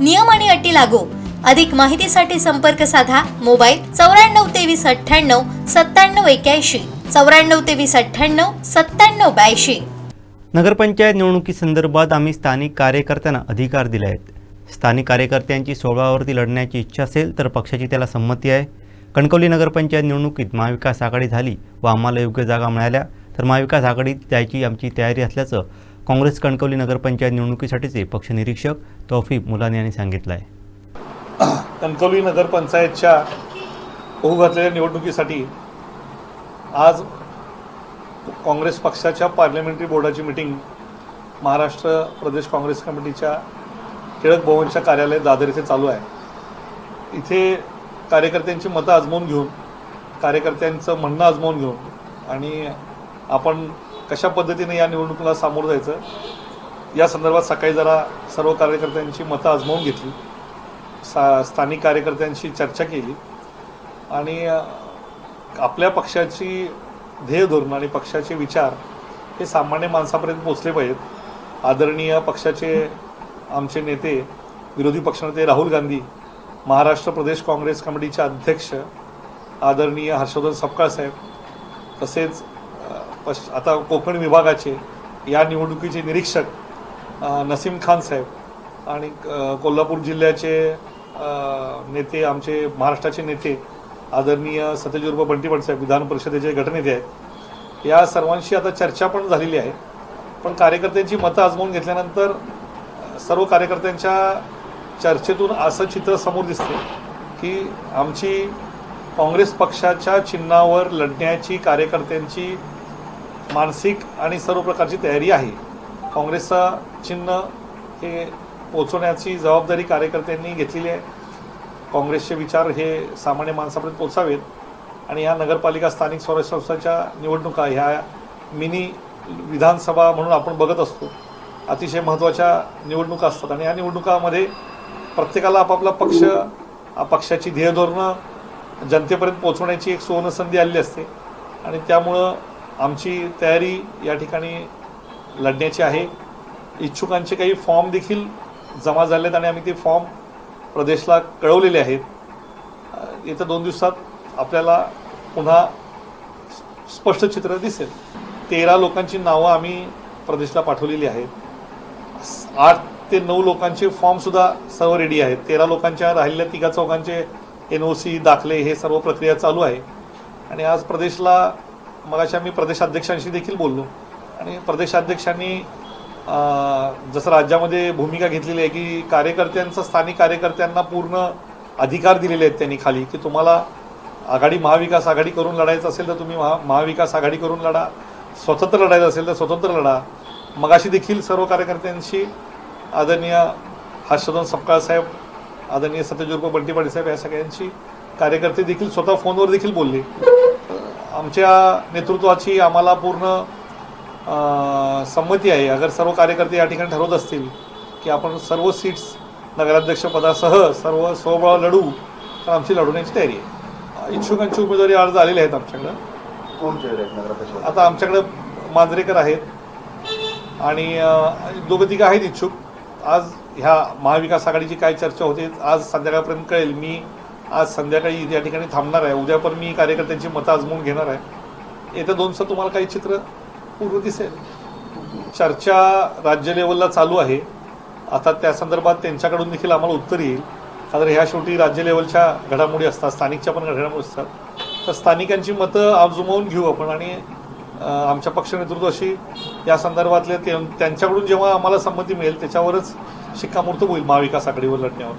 नियम आणि अटी लागू. अधिक माहितीसाठी संपर्क साधा मोबाईल चौऱ्याण्णव तेवीस अठ्ठ्याण्णव सत्त्याण्णव एक्याऐंशी. चौऱ्याण्णव तेवीस अठ्ठ्याण्णव सत्त्याण्णव ब्याऐंशी. नगरपंचायत निवडणुकीसंदर्भात आम्ही स्थानिक कार्यकर्त्यांना अधिकार दिले आहेत. स्थानिक कार्यकर्त्यांची सोळावरती लढण्याची इच्छा असेल तर पक्षाची त्याला संमती आहे. कणकवली नगरपंचायत निवडणुकीत महाविकास आघाडी झाली व आम्हाला योग्य जागा मिळाल्या तर महाविकास आघाडीत जायची आमची तयारी असल्याचं काँग्रेस कणकवली नगरपंचायत निवडणुकीसाठीचे पक्षनिरीक्षक तौफी मुलानी यांनी सांगितलं आहे कणकवली नगरपंचायतच्या होऊ घातलेल्या निवडणुकीसाठी आज काँग्रेस पक्षाच्या पार्लमेंटरी बोर्डाची मिटिंग महाराष्ट्र प्रदेश काँग्रेस कमिटीच्या टिळक भवनच्या कार्यालय दादर इथे चालू आहे. इथे कार्यकर्त्यांची मतं आजमावून घेऊन कार्यकर्त्यांचं म्हणणं आजमावून घेऊन आणि आपण कशा पद्धतीने या निवडणुकीला सामोरं जायचं या संदर्भात सकाळी जरा सर्व कार्यकर्त्यांची मतं आजमावून घेतली. सा स्थानिक कार्यकर्त्यांशी चर्चा केली. आणि आपल्या पक्षाची ध्येय धोरण आणि पक्षाचे विचार हे सामान्य माणसापर्यंत पोचले पाहिजेत. आदरणीय पक्षाचे आमचे नेते विरोधी पक्षनेते राहुल गांधी महाराष्ट्र प्रदेश काँग्रेस कमिटीचे अध्यक्ष आदरणीय हर्षवर्धन सपकाळ साहेब तसेच पश आता कोकण विभागाचे या निवडणुकीचे निरीक्षक नसीम खान साहेब आणि कोल्हापूर जिल्ह्याचे नेते आमचे महाराष्ट्राचे नेते आदरणीय सत्यजित बंटीपट साहेब विधान परिषदेचे गटनेते आहेत. या सर्वांशी आता चर्चा पण झालेली आहे. पण कार्यकर्त्यांची मतं आजमावून घेतल्यानंतर सर्व कार्यकर्त्यांच्या चर्चेतून असं चित्र समोर दिसते की आमची काँग्रेस पक्षाच्या चिन्हावर लढण्याची कार्यकर्त्यांची मानसिक आणि सर्व प्रकारची तयारी आहे. काँग्रेसचा चिन्ह हे पोचवण्याची जबाबदारी कार्यकर्त्यांनी घेतलेली आहे. काँग्रेसचे विचार हे सामान्य माणसापर्यंत पोचावेत. आणि ह्या नगरपालिका स्थानिक स्वराज्य संस्थांच्या निवडणुका ह्या मिनी विधानसभा म्हणून आपण बघत असतो. अतिशय महत्त्वाच्या निवडणुका असतात. आणि या निवडणुकामध्ये प्रत्येकाला आपापला पक्ष पक्षाची ध्येयधोरणं जनतेपर्यंत पोहोचवण्याची एक सुवर्णसंधी आलेली असते. आणि त्यामुळं आमची तयारी या ठिकाणी लढण्याची आहे. इच्छुकांचे काही फॉर्म देखील जमा झाले आहेत आणि आम्ही ते फॉर्म प्रदेशला कळवलेले आहेत. येत्या दोन दिवसात आपल्याला पुन्हा स्पष्ट चित्र दिसेल. तेरा लोकांची नावं आम्ही प्रदेशला पाठवलेली आहेत. आठ ते नऊ लोकांचे फॉर्मसुद्धा सर्व रेडी आहेत. तेरा लोकांच्या राहिलेल्या तिघा चौघांचे एन ओ सी दाखले हे सर्व प्रक्रिया चालू आहे. आणि आज प्रदेशला मगाशी मी प्रदेशाध्यक्षांशी देखील बोललो. आणि प्रदेशाध्यक्षांनी जसं राज्यामध्ये भूमिका घेतलेली आहे की कार्यकर्त्यांचं स्थानिक कार्यकर्त्यांना पूर्ण अधिकार दिलेले आहेत त्यांनी खाली की तुम्हाला आघाडी महाविकास आघाडी करून लढायचं असेल तर तुम्ही महा महाविकास आघाडी करून लढा स्वतंत्र लढायचं असेल तर स्वतंत्र लढा. मगाशी देखील सर्व कार्यकर्त्यांशी आदरणीय हर्षवर्धन सपकाळ साहेब आदरणीय सत्यजुर्ग बंटी साहेब या सगळ्यांशी कार्यकर्ते देखील स्वतः फोनवर देखील बोलले. आमच्या नेतृत्वाची आम्हाला पूर्ण संमती आहे. अगर सर्व कार्यकर्ते या ठिकाणी ठरवत असतील की आपण सर्व सीट्स नगराध्यक्षपदासह सर्व स्वबळ लढू तर आमची लढवण्याची तयारी आहे. इच्छुकांची उमेदवारी अर्ज आलेले आहेत आमच्याकडं. आता आमच्याकडं मांजरेकर आहेत. आणि दोघं तिघं आहेत इच्छुक. आज ह्या महाविकास आघाडीची काय चर्चा होते आज संध्याकाळपर्यंत कळेल. मी आज संध्याकाळी या ठिकाणी थांबणार आहे. उद्या पण मी कार्यकर्त्यांची मतं आजमून घेणार आहे. येत्या दोन दिवसात तुम्हाला काही चित्र पूर्व दिसेल. चर्चा राज्य लेवलला चालू आहे. आता त्या संदर्भात त्यांच्याकडून देखील आम्हाला उत्तर येईल. कारण ह्या शेवटी राज्य लेवलच्या घडामोडी असतात स्थानिकच्या पण घडामोडी असतात. तर स्थानिकांची मतं आजमावून घेऊ आपण आणि आमच्या पक्ष नेतृत्वाशी या संदर्भातले त्यांच्याकडून जेव्हा आम्हाला संमती मिळेल त्याच्यावरच शिक्कामोर्तब होईल महाविकास आघाडीवर लढण्यावर.